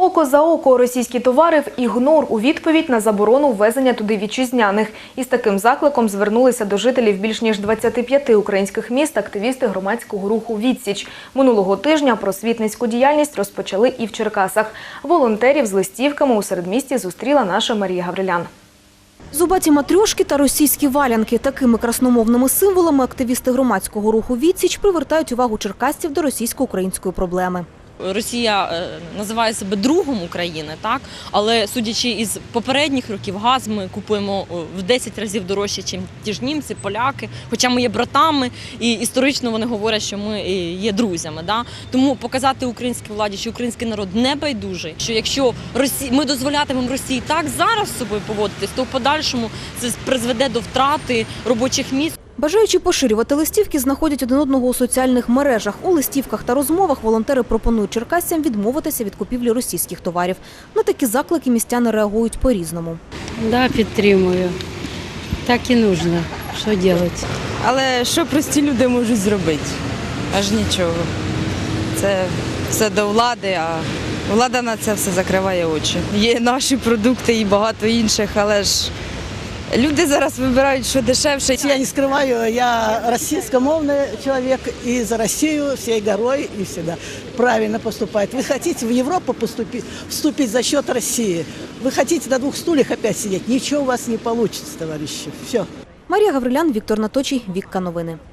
Око за око російські товари в ігнор у відповідь на заборону ввезення туди вітчизняних. Із таким закликом звернулися до жителів більш ніж 25 українських міст активісти громадського руху «Відсіч». Минулого тижня просвітницьку діяльність розпочали і в Черкасах. Волонтерів з листівками у середмісті зустріла наша Марія Гаврилян. Зубаті матрьошки та російські валянки. Такими красномовними символами активісти громадського руху «Відсіч» привертають увагу черкасців до російсько-української проблеми. Росія е, називає себе другом України, так але судячи із попередніх років, газ ми купуємо е, в 10 разів дорожче, ніж ті ж німці, поляки. Хоча ми є братами, і історично вони говорять, що ми е, є друзями. Да? Тому показати українській владі, що український народ не байдужий, що якщо Росі... ми дозволятимемо Росії так зараз з собою поводитись, то в подальшому це призведе до втрати робочих місць. Бажаючи поширювати листівки, знаходять один одного у соціальних мережах. У листівках та розмовах волонтери пропонують черкасцям відмовитися від купівлі російських товарів. На такі заклики містяни реагують по-різному. Да, підтримую. Так і нужно. Що робити? Але що прості люди можуть зробити? Аж нічого. Це все до влади, а влада на це все закриває очі. Є наші продукти і багато інших, але ж люди зараз вибирають, що дешевше. Я не скрываю, я российскомовный человек и за Россию всей горой и всегда правильно поступает. Вы хотите в Европу поступить, вступить за счет России? Вы хотите на двух стульях опять сидеть? Ничего у вас не получится, товарищи. Все. Марія Гаврилян, Віктор Наточий, Вікка Новини.